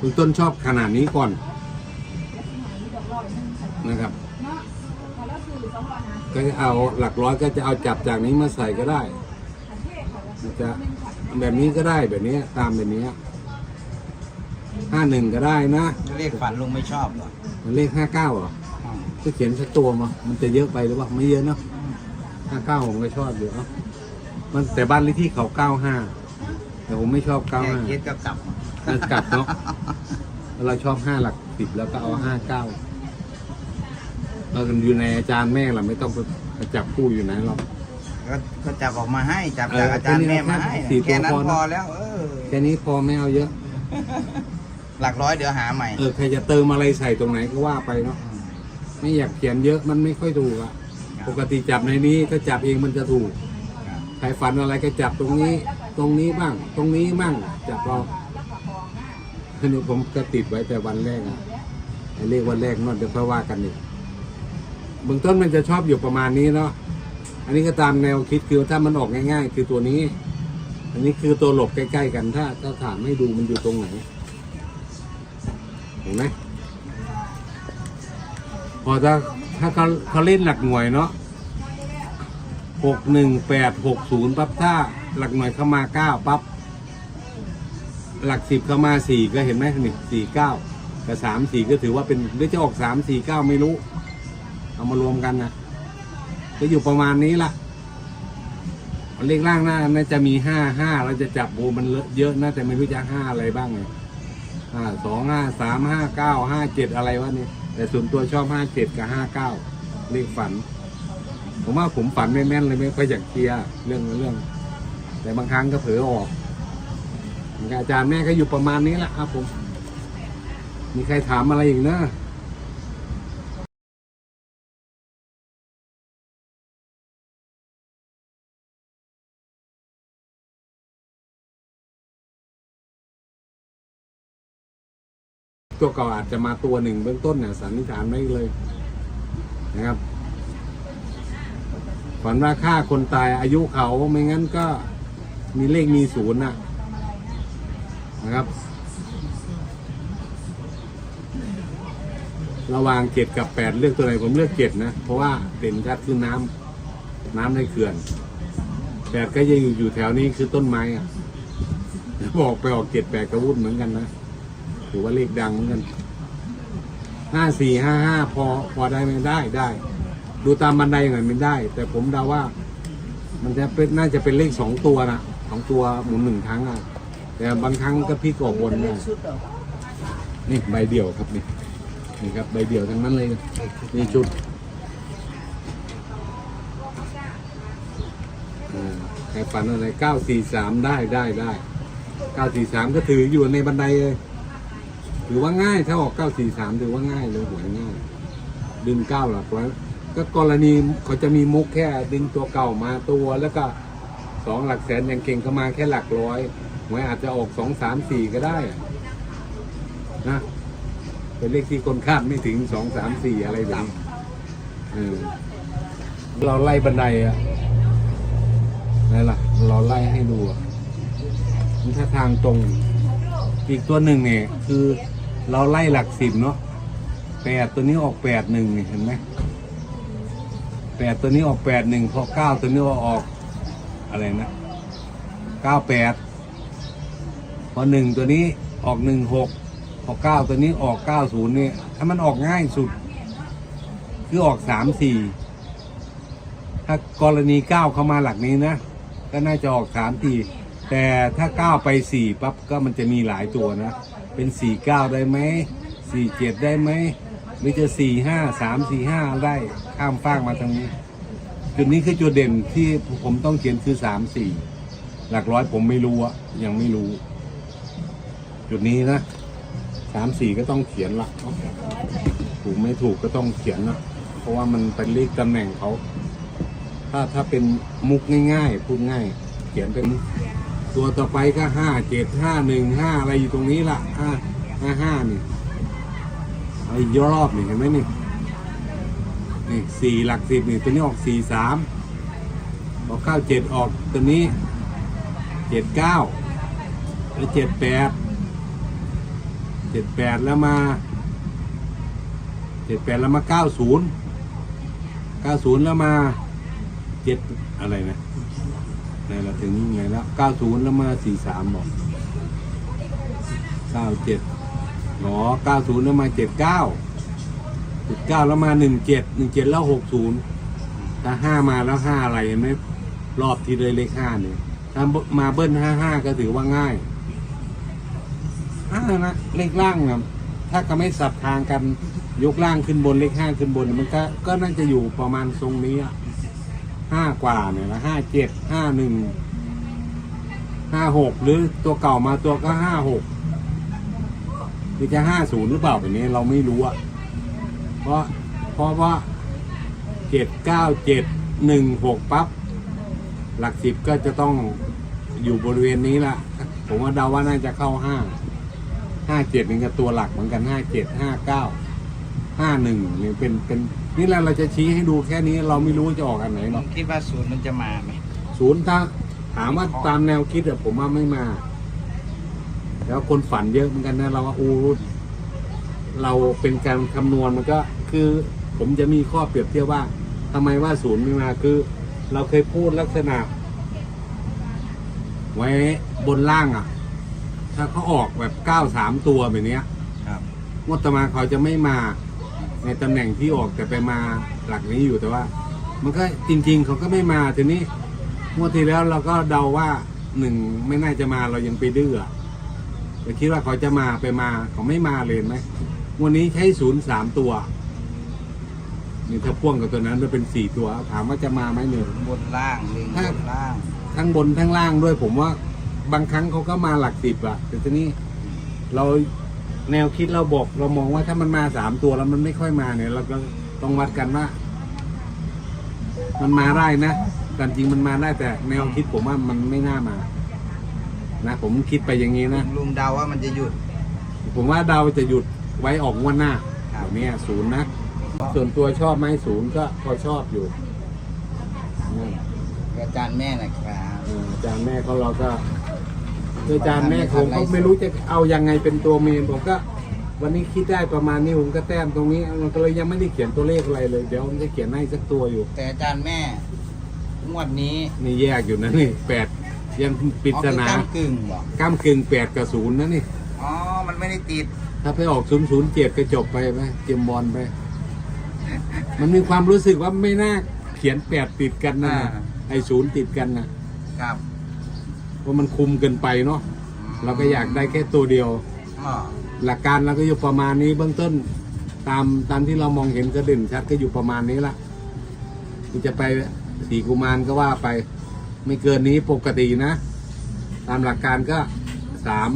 คุณต้นชอบขนาดนี้ก่อนนะครับ ก็จะเอาหลักร้อยก็จะเอาจับจากนี้มาใส่ก็ได้มันจะแบบนี้ก็ได้แบบนี้ตามแบบนี้ห้าหนึ่งก็ได้นะเลขฝันลุงไม่ชอบเหรอมันเลขห้าเก้าเหรออืมจะเขียนสักตัวมา มันจะเยอะไปหรือเปล่าไม่เยอะเนาะห้าเก้าผมก็ชอบอยู่เอ้ามันแต่บ้านเลขที่เขาเก้าห้าแต่ผมไม่ชอบเก้าแค่ห้าคิดก็กลับ กลับเนาะเราชอบห้าหลักสิบแล้วก็เอาห้าเก้าเราอยู่ในอาจารย์แม่เราไม่ต้องไปจับคู่อยู่ไหนหรอก ก็ก็จับออกมาให้จับเออจากอาจารย์แม่มาให้สี่ตัวแค่นั้นพอนะ พอแล้ว เออ แค่นี้พอไม่เอาเยอะ หลักร้อยเดี๋ยวหาใหม่ เออใครจะเติมอะไรใส่ตรงไหนก็ว่าไปเนาะไม่อยากเขียนเยอะมันไม่ค่อยถูกอะปกติจับในนี้ถ้าจับเองมันจะถูกครับใครฝันอะไรก็จับตรงนี้ ตรงนี้บ้าง ตรงนี้บ้างจับเรา ทีนี้ผมก็ติดไว้แต่วันแรกอะไอ้เลขวันแรกนั่นเดี๋ยวค่อยว่ากันอีกเบื้องต้นมันจะชอบอยู่ประมาณนี้เนาะอันนี้ก็ตามแนวคิดคือถ้ามันออกง่าย ๆ คือตัวนี้ อันนี้คือตัวหลบใกล้ ๆ กันถ้าถ้าถามให้ดูมันอยู่ตรงไหน เห็นไหมพอถ้าถ้าเขาเขาเล่นหลักหน่วยเนาะหกหนึ่งแปดหกศูนย์ปั๊บถ้าหลักหน่วยเข้ามาเก้าปั๊บ หลักสิบเข้ามาสี่ก็เห็นไหมนี่สี่เก้ากับสามสี่ก็ถือว่าเป็นหรือจะออกสามสี่เก้าไม่รู้ เอามารวมกันนะก็อยู่ประมาณนี้ละเลขล่างหน้าน่าจะมีห้าห้าเราจะจับโบมันเลอะเยอะนะแต่ไม่รู้จะห้าอะไรบ้างไงห้าสองห้าสามห้าเก้าห้าเจ็ดอะไรวะเนี่ยแต่ส่วนตัวชอบห้าเจ็ดกับห้าเก้าเลขฝัน ผมว่าผมฝันไม่แม่นเลยไม่ค่อยอยากเคลียร์เรื่องเรื่อง แต่บางครั้งก็เผลอออก อาจารย์แม่ก็อยู่ประมาณนี้แหละครับผม มีใครถามอะไรอีกนะตัวเก่าอาจจะมาตัวหนึ่งเบื้องต้นเนี่ยสันนิษฐานไม่เลยนะครับฝันว่าฆ่าคนตายอายุเขาไม่งั้นก็มีเลขมีศูนย์น่ะ นะครับ ระหว่างเจ็ดกับแปดเลือกตัวไหนผมเลือกเจ็ดนะ เพราะว่าเด่นชัดคือน้ำน้ำในเขื่อนแปดก็จะอยู่อยู่แถวนี้คือต้นไม้อะบอกไปออกเจ็ดแปดกระวุ้นเหมือนกันนะถือว่าเลขดังเหมือนกันห้าสี่ห้าห้าพอพอได้ไหมได้ได้ ดูตามบันไดหน่อยไม่ได้ แต่ผมเดาว่า มันจะเป็นน่าจะเป็นเลขสองตัวนะสองตัวหมุนหนึ่งครั้งอะ แต่บางครั้งก็พลิกออบนนะนี่ใบเดียวครับนี่นี่ครับใบเดียวทั้งนั้นเลยนี่ชุดอ่าใครฝันอะไรเก้าสี่สามได้ได้ได้เก้าสี่สามก็ถืออยู่ในบันไดเลยถือว่าง่ายถ้าออกเก้าสี่สามถือว่าง่ายเลยหวยง่ายดึงเก้าหลักไว้ก็กรณีเขาจะมีมุกแค่ดึงตัวเก่ามาตัวแล้วก็ สองหลักแสนยังเก่งเข้ามาแค่หลักร้อยหวยอาจจะออกสองสามสี่ก็ได้นะเป็นเลขที่คนคาดไม่ถึงสองสามสี่อะไรแบบนี้เออเราไล่บันไดอะนั่นล่ะ เราไล่ให้ดูมันถ้าทางตรง อีกตัวหนึ่งเนี่ย คือเราไล่หลักสิบเนาะแปดตัวนี้ออกแปดหนึ่งเห็นไหมแปดตัวนี้ออกแปดหนึ่งพอเก้าตัวนี้ออก อะไรนะเก้าแปดพอหนึ่งตัวนี้ออกหนึ่งหกพอเก้าตัวนี้ออกเก้าศูนย์เนี่ยถ้ามันออกง่ายสุด คือออกสามสี่ถ้ากรณีเก้าเข้ามาหลักนี้นะ ก็น่าจะออกสามสี่แต่ถ้าเก้าไปสี่ปั๊บก็มันจะมีหลายตัวนะ เป็นสี่เก้าได้ไหมสี่เจ็ดได้ไหมหรือจะสี่ห้าสามสี่ห้าได้ข้ามฟากมาทางนี้ จุดนี้คือจุดเด่นที่ผมต้องเขียนคือสามสี่หลักร้อยผมไม่รู้อะยังไม่รู้ จุดนี้นะสามสี่ก็ต้องเขียนละถูกไม่ถูกก็ต้องเขียนนะเพราะว่ามันเป็นเลขตำแหน่งเขา ถ้าถ้าเป็นมุกง่ายๆพูดง่าย เขียนเป็นตัวต่อไปก็ห้าเจ็ดห้าหนึ่งห้าอะไรอยู่ตรงนี้ละห้าห้าห้านี่เอาอีกรอบนี่เห็นไหมนี่ นี่สี่หลักสิบนี่ตัวนี้ออกสี่สามออกเก้าเจ็ดออกตัวนี้เจ็ดเก้าแล้วเจ็ดแปดเจ็ดแปดแล้วมาเจ็ดแปดแล้วมาเก้าศูนย์เก้าศูนย์แล้วมาเจ็ดอะไรนะไหนเราถึงไงแล้วเก้าศูนย์แล้วมาสี่สามบอกเก้าเจ็ดหรอเก้าศูนย์แล้วมาเจ็ดเก้า เจ็ดเก้าแล้วมาหนึ่งเจ็ดหนึ่งเจ็ดแล้วหกศูนย์ถ้าห้ามาแล้วห้าอะไรเห็นไหมรอบที่เลยเลขห้าเนี่ยถ้ามาเบิ้ลห้าห้าก็ถือว่าง่ายห้านะเลขล่างนะถ้าก็ไม่สับทางกันยกล่างขึ้นบนเลขห้าขึ้นบน มันก็ก็น่าจะอยู่ประมาณทรงนี้ห้ากว่าเนี่ยนะห้าเจ็ดห้าหนึ่งห้าหกหรือตัวเก่ามาตัวก็ห้าหกหรือจะห้าศูนย์หรือเปล่าแบบนี้เราไม่รู้อะ เพราะเพราะว่าเจ็ดเก้าเจ็ดหนึ่งหกปั๊บหลักสิบก็จะต้องอยู่บริเวณนี้ละผมว่าเดาว่าน่าจะเข้าห้าห้าเจ็ดนี่ก็ตัวหลักเหมือนกันห้าเจ็ดห้าเก้าห้าหนึ่งนี่เป็นเป็นนี่แหละเราจะชี้ให้ดูแค่นี้เราไม่รู้จะออกอันไหนหรอกคิดว่าศูนย์มันจะมาไหมศูนย์ถ้าถามว่าตามแนวคิดอะผมว่าไม่มา แล้วคนฝันเยอะเหมือนกันนะเราว่าอู้ เราเป็นการคำนวณมันก็คือผมจะมีข้อเปรียบเทียบว่าทำไมว่าศูนย์ไม่มาคือ เราเคยพูดลักษณะ ไว้บนล่างอะ ถ้าเขาออกแบบเก้าสามตัวแบบเนี้ยครับงวดต่อมาเขาจะไม่มาในตำแหน่งที่ออกแต่ไปมาหลักนี้อยู่แต่ว่า มันก็จริง ๆ เขาก็ไม่มาทีนี้งวดที่แล้วเราก็เดาว่าหนึ่งไม่น่าจะมาเรายังไปดื้ออะแต่คิดว่าเขาจะมาไปมาเขาไม่มาเลยเห็นไหมง วันนี้ใช้ศูนย์สามตัวนี่ถ้าพ่วงกับตัวนั้นมันเป็นสี่ตัว ถามว่าจะมาไหมเนี่ยบนล่างหนึ่งถ้าบนล่างทั้งบนทั้งล่างด้วยผมว่าบางครั้งเขาก็มาหลักสิบอะแต่ทีนี้เราแนวคิดเราบอกเรามองว่าถ้ามันมาสามตัวแล้วมันไม่ค่อยมาเนี่ย เราก็ต้องวัดกันว่า มันมาได้นะการจริงมันมาได้แต่ แนวคิดผมว่ามันไม่น่ามา นะผมคิดไปอย่างนี้นะลุงเดาว่ามันจะหยุด ผมว่าดาวจะหยุด ไว้ออกงวันหน้าครับแบบนี้ศูนย์นะส่วนตัวชอบไหมศูนย์ก็พอชอบอยู่นะอาจารย์แม่นะครับเอออาจารย์แม่เขาเราก็คืออาจารย์แม่ผมก็ไม่รู้จะเอายังไงเป็นตัวเมนผมก็ วันนี้คิดได้ประมาณนี้ผมก็แต้มตรงนี้มันก็เลยยังไม่ได้เขียนตัวเลขอะไรเลยเดี๋ยวผมจะเขียนให้สักตัวอยู่ แต่อาจารย์แม่งวดนี้นี่แยกอยู่นะนี่แปดยังปริศนาอ๋อคือก้ำกึ่งบอกก้ามกึ่งแปดกับศูนย์นะนี่อ๋อมันไม่ได้ติด ถ้าไปออกศูนย์ศูนย์เจ็ดก็จบไปไหมเตรียมบอลไป มันมีความรู้สึกว่าไม่น่าเขียนแปดติดกันนะอ่า ไอ้ศูนย์ติดกันนะครับเพราะมันคุมเกินไปเนาะเราก็อยากได้แค่ตัวเดียว อ๋อหลักการเราก็อยู่ประมาณนี้เบื้องต้น ตามตามที่เรามองเห็นก็เด่นชัดก็อยู่ประมาณนี้ละที่จะไปสี่กุมารก็ว่าไป ไม่เกินนี้ปกตินะ ตามหลักการก็สาม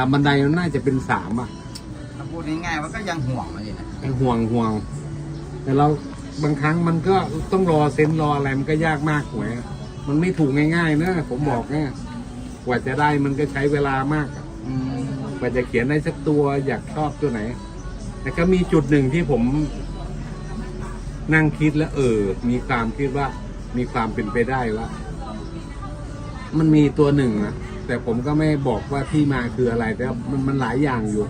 ตามบันไดมันน่าจะเป็นสามอะถ้าพูดง่ายๆมันก็ยังห่วงมันอยู่นะไอ้ห่วงห่วง แต่เราบางครั้งมันก็ต้องรอเซ็นรออะไรมันก็ยากมากหวยมันไม่ถูกง่ายๆนะผมบอกนะกว่าจะได้มันก็ใช้เวลามากอะอืมกว่าจะเขียนได้สักตัวอยากชอบตัวไหน แต่ก็มีจุดหนึ่งที่ผม นั่งคิดแล้ว เออ มีความคิดว่า มีความเป็นไปได้ว่า มันมีตัวหนึ่งนะ แต่ผมก็ไม่บอกว่าที่มาคืออะไร แต่มันมันหลายอย่างอยู่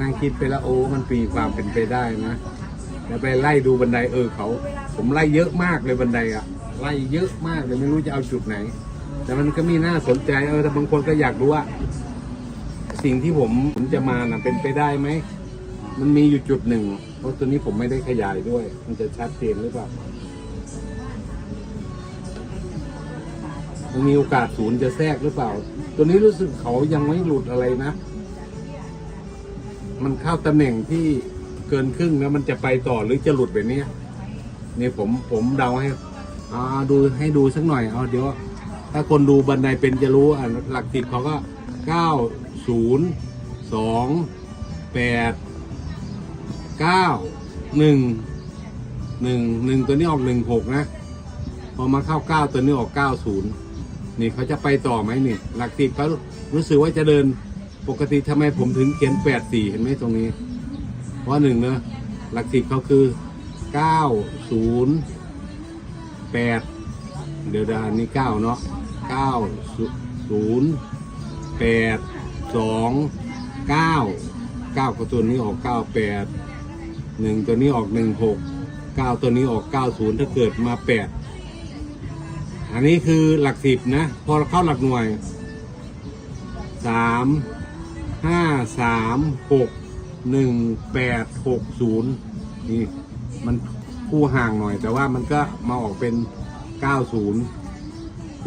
นั่งคิดไปแล้วโอ้มันมีความเป็นไปได้นะแล้วไปไล่ดูบันไดเออเขา ผมไล่เยอะมากเลยบันไดอะไล่เยอะมากเลยไม่รู้จะเอาจุดไหน แต่มันก็มีน่าสนใจเออแต่บางคนก็อยากรู้ว่า สิ่งที่ผมผมจะมาน่ะเป็นไปได้ไหมมันมีอยู่จุดหนึ่งเพราะตัวนี้ผมไม่ได้ขยายด้วย มันจะชัดเจนหรือเปล่า มีโอกาสศูนย์จะแทรกหรือเปล่า ตัวนี้รู้สึกเขายังไม่หลุดอะไรนะ มันเข้าตำแหน่งที่เกินครึ่งแล้วมันจะไปต่อหรือจะหลุดแบบเนี้ยนี่ผมผมเดาให้อ่าดูให้ดูสักหน่อยเอาเดี๋ยว ถ้าคนดูบันไดเป็นจะรู้อะหลักสิบเขาก็เก้าศูนย์สองแปดเก้าหนึ่งหนึ่งหนึ่งตัวนี้ออกหนึ่งหกนะ พอมาเข้าเก้าตัวนี้ออกเก้าศูนย์ นี่เขาจะไปต่อไหมนี่หลักสิบเขารู้สึกว่าจะเดินปกติทำไมผมถึงเขียนแปดสี่เห็นไหมตรงนี้ เพราะหนึ่งเนอะหลักสิบเขาคือเก้าศูนย์แปดเดี๋ยวดานนี้เก้าเนาะเก้าศูนย์แปดสองเก้าเก้าตัวนี้ออกเก้าแปดหนึ่งตัวนี้ออกหนึ่งหกเก้าตัวนี้ออกเก้าศูนย์ถ้าเกิดมาแปด อันนี้คือหลักสิบนะ พอเราเข้าหลักหน่วยสามห้าสามหกหนึ่งแปดหกศูนย์นี่มันคู่ห่างหน่อย แต่ว่ามันก็มาออกเป็นเก้าศูนย์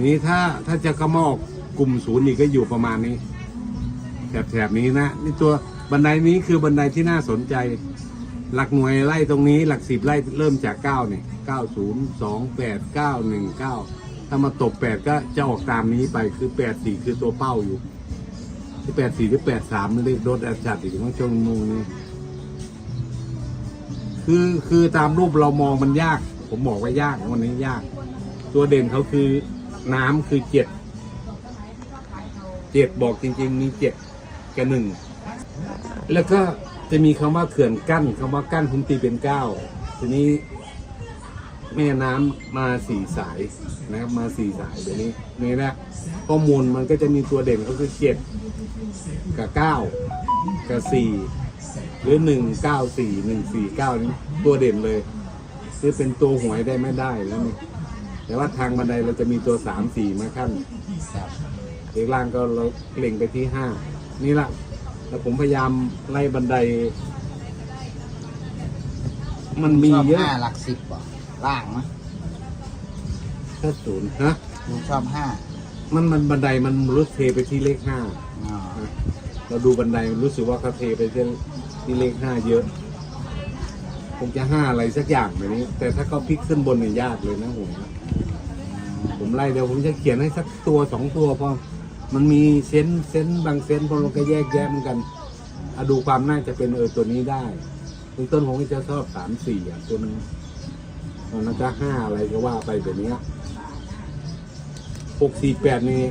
นี้ถ้าถ้าจะก็มออกกลุ่มศูนย์นี่ก็อยู่ประมาณนี้แถบๆนี้นะนี่ตัวบันไดนี้คือบันไดที่น่าสนใจ หลักหน่วยไล่ตรงนี้ หลักสิบไล่เริ่มจากเก้าเนี่ยเก้าศูนย์สองแปดเก้าหนึ่งเก้า ถ้ามาตกแปดก็จะออกตามนี้ไปคือแปดสี่คือตัวเป้าอยู่ที่แปดสี่หรือแปดสามไม่ได้โดนแอดจัดอีกมั้งช่วงนูนนี้คือคือตามรูปเรามองมันยาก ผมบอกว่ายากวันนี้ยาก ตัวเด่นเขาคือน้ำคือเจ็ดเจ็ดบอกจริง ๆ มีเจ็ดกับหนึ่งแล้วก็จะมีคำว่าเขื่อนกั้นคำว่ากั้นผมตีเป็นเก้าทีนี้ แม่น้ำมาสี่สายนะครับมาสี่สายเดี๋ยวนี้นี่นะข้อมูลมันก็จะมีตัวเด่นก็คือเจ็ดกับเก้ากับสี่หรือหนึ่งเก้าสี่หนึ่งสี่เก้านี้ตัวเด่นเลยคือเป็นตัวหวยได้ไม่ได้แล้วนี่แต่ว่าทางบันไดเราจะมีตัวสามสี่มาขั้นครับเอกล่างก็เราเล็งไปที่ห้านี่ละแล้วผมพยายามไล่บันได มันมีเยอะหลักสิบบ่ ล่างนะถ้าศูนย์ฮะลุงชอบห้ามันมันบันไดมันรู้เทไปที่เลขห้าอ๋อเราดูบันไดรู้สึกว่าเขาเทไปที่ที่เลขห้าเยอะคงจะห้าอะไรสักอย่างแบบนี้ แต่ถ้าเขาพลิกขึ้นบนเนี่ยยากเลยนะผมผมไล่เดี๋ยวผมจะเขียนให้สักตัวสองตัวพอมันมีเซนส์เซนส์บางเซนส์พอเราก็แยกแยะเหมือนกันอะดูความน่าจะเป็นเออตัวนี้ได้เบื้องต้นผมก็จะชอบสามสี่อะตัวนึง มันจะห้าอะไรก็ว่าไปแบบเนี้ยหกสี่แปดนี่